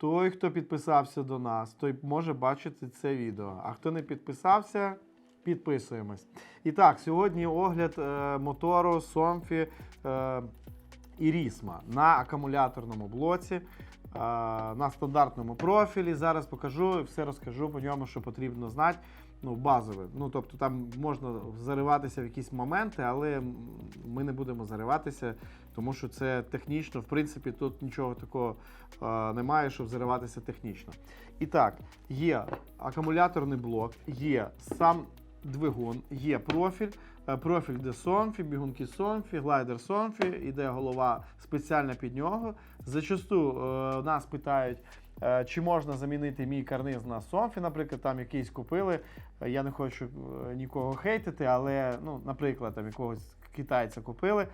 Той, хто підписався до нас, той може бачити це відео. А хто не підписався, підписуємось. І так, сьогодні огляд е, мотору Somfy е, Irisma на акумуляторному блоці, на стандартному профілі. Зараз покажу і все розкажу по ньому, що потрібно знати. Ну, базове. Ну, тобто там можна зариватися в якісь моменти, але ми не будемо зариватися, тому що це технічно, в принципі, тут нічого такого е, немає, щоб зариватися технічно. І так, є акумуляторний блок, є сам двигун, є профіль. Е, Профіль де Somfy, бігунки Somfy, глайдер Somfy, іде голова спеціально під нього. Зачасту е, нас питають, е, чи можна замінити мій карниз на Somfy, наприклад, там якийсь купили. Я не хочу нікого хейтити, але, ну, наприклад, там якогось китайця купили.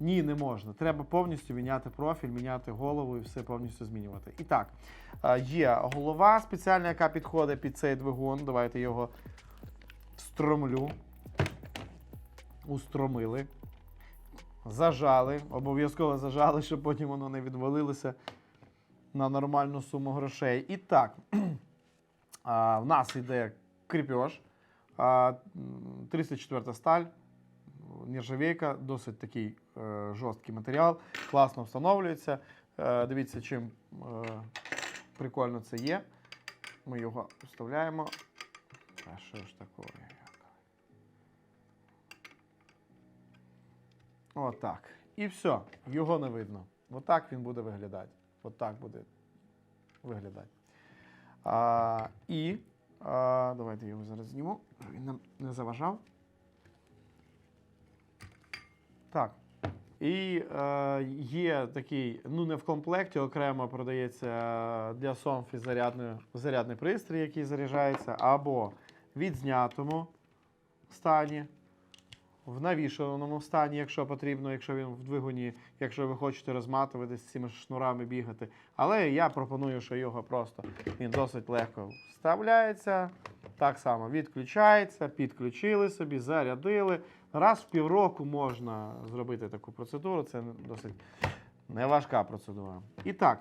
Ні, не можна. Треба повністю міняти профіль, міняти голову і все повністю змінювати. І так, є голова спеціальна, яка підходить під цей двигун. Давайте його встромлю. Устромили. Зажали. Обов'язково зажали, щоб потім воно не відвалилося на нормальну суму грошей. І так, а, в нас йде кріпеж. А, м, 34 сталь. Нержавейка, досить такий е, жорсткий матеріал, класно встановлюється. Е, дивіться, чим е, прикольно це є. Ми його вставляємо. А що ж таке? Отак. І все, його не видно. Отак він буде виглядати. Отак буде виглядати. А, і а, давайте його зараз зніму. Він нам не заважав. Так. І е, є такий, ну не в комплекті, окремо продається для Somfy зарядний, зарядний пристрій, який заряджається, або відзнятому стані, в навішаному стані, якщо потрібно, якщо він в двигуні, якщо ви хочете розматувати з цими шнурами бігати. Але я пропоную, що його просто він досить легко вставляється, так само відключається, підключили собі, зарядили. Раз в півроку можна зробити таку процедуру, це досить неважка процедура. І так,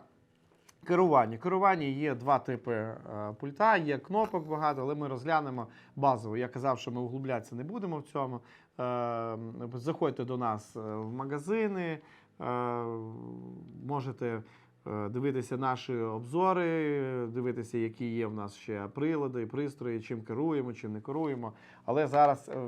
керування. Керування є два типи е, пульта, є кнопок багато, але ми розглянемо базово. Я казав, що ми углублятися не будемо в цьому. Е, Заходьте до нас е, в магазини, можете дивитися наші обзори, дивитися, які є в нас ще прилади, пристрої, чим керуємо, чим не керуємо. Але зараз е,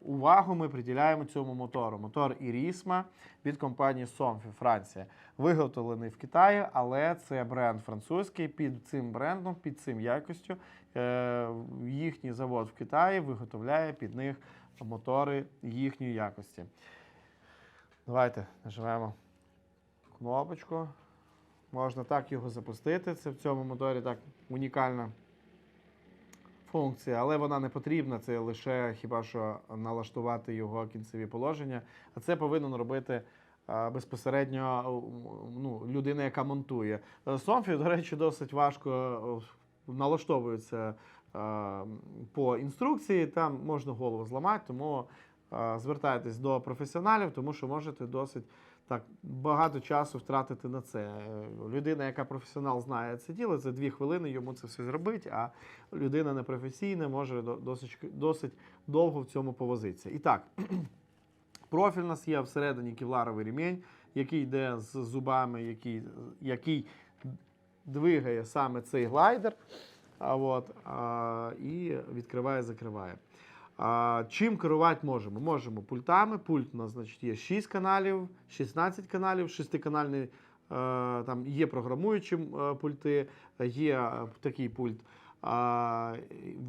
увагу ми приділяємо цьому мотору. Мотор Irisma від компанії Somfy, Франція. Виготовлений в Китаї, але це бренд французький. Під цим брендом, під цим якістю. е, Їхній завод в Китаї виготовляє під них мотори їхньої якості. Давайте нажимаємо кнопочку. Можна так його запустити. Це в цьому моторі так унікальна функція, але вона не потрібна. Це лише хіба що налаштувати його кінцеві положення. А це повинен робити безпосередньо ну, людина, яка монтує. Е, Сомфі, до речі, досить важко е, налаштовується е, по інструкції. Там можна голову зламати, тому звертайтесь до професіоналів, тому що можете досить так багато часу втратити на це. Людина, яка професіонал знає це діло, за дві хвилини йому це все зробить, а людина непрофесійна може досить, досить довго в цьому повозитися. І так, профіль у нас є всередині кевларовий ремінь, який йде з зубами, який, який двигає саме цей глайдер. А, от, а, і відкриває, закриває. Чим керувати можемо? Можемо пультами. Пульт у нас значить, є 6 каналів, 16 каналів, 6-канальний. е, Там є програмуючі е, пульти, є е, такий пульт.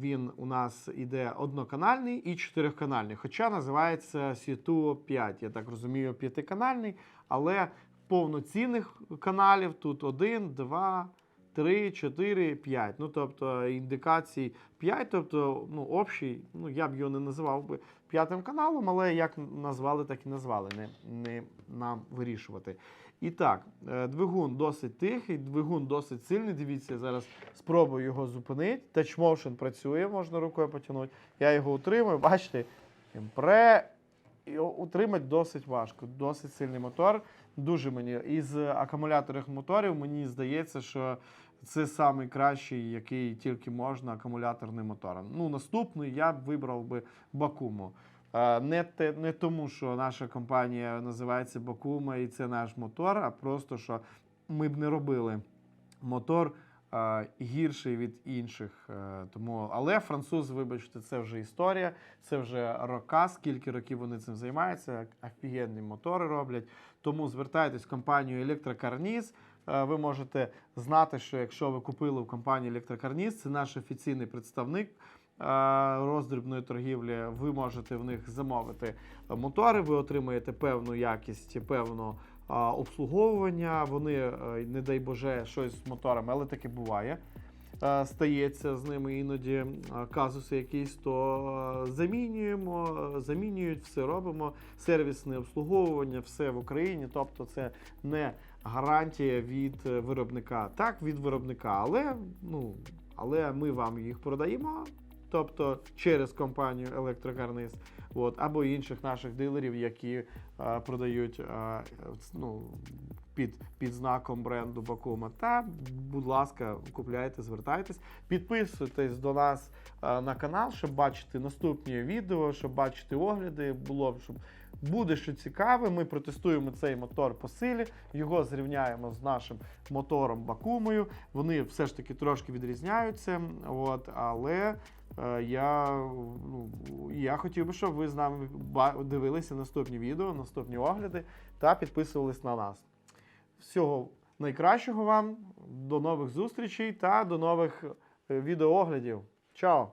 Він у нас іде одноканальний і чотириканальний, хоча називається C2 5, я так розумію, п'ятиканальний, але повноцінних каналів тут 1, 2, 3, 4, 5. Ну, тобто індикацій 5, тобто ну, общий, ну я б його не називав би п'ятим каналом, але як назвали, так і назвали. Не, не нам вирішувати. І так, е, двигун досить тихий, двигун досить сильний. Дивіться, зараз спробую його зупинити. Motion працює, можна рукою потягнути. Я його утримую, бачите, він пре і утримати досить важко, досить сильний мотор. Дуже мені із акумуляторних моторів мені здається, що це самий кращий, який тільки можна акумуляторний мотор. Ну, наступний я б вибрав би Бакуму. Е, Не, те, не тому, що наша компанія називається Бакума і це наш мотор, а просто що ми б не робили мотор гірший від інших. Е, тому, але французи, вибачте, це вже історія, це вже рока, скільки років вони цим займаються, офігенні мотори роблять. Тому звертайтесь в компанію Електрокарніз. Ви можете знати, що якщо ви купили в компанії Електрокарніз, це наш офіційний представник е, роздрібної торгівлі. Ви можете в них замовити мотори, ви отримаєте певну якість, певну обслуговування. Вони, е, не дай Боже, щось з моторами, але таке буває. Е, Стається з ними іноді е, казуси якісь, то замінюємо, замінюють, все робимо. Сервісне обслуговування, все в Україні. Тобто, це не гарантія від виробника. Так, від виробника, але, ну, але ми вам їх продаємо. Тобто через компанію Електрокарниз, от, або інших наших дилерів, які е, продають е, ну, під, під знаком бренду Бакума. Та, будь ласка, купляйте, звертайтесь, підписуйтесь до нас е, на канал, щоб бачити наступні відео, щоб бачити огляди. Було щоб буде що цікаве. Ми протестуємо цей мотор по силі, його зрівняємо з нашим мотором Бакумою. Вони все ж таки трошки відрізняються. От, але я, ну, я хотів би, щоб ви з нами дивилися наступні відео, наступні огляди та підписувались на нас. Всього найкращого вам, до нових зустрічей та до нових е, відеооглядів. Чао!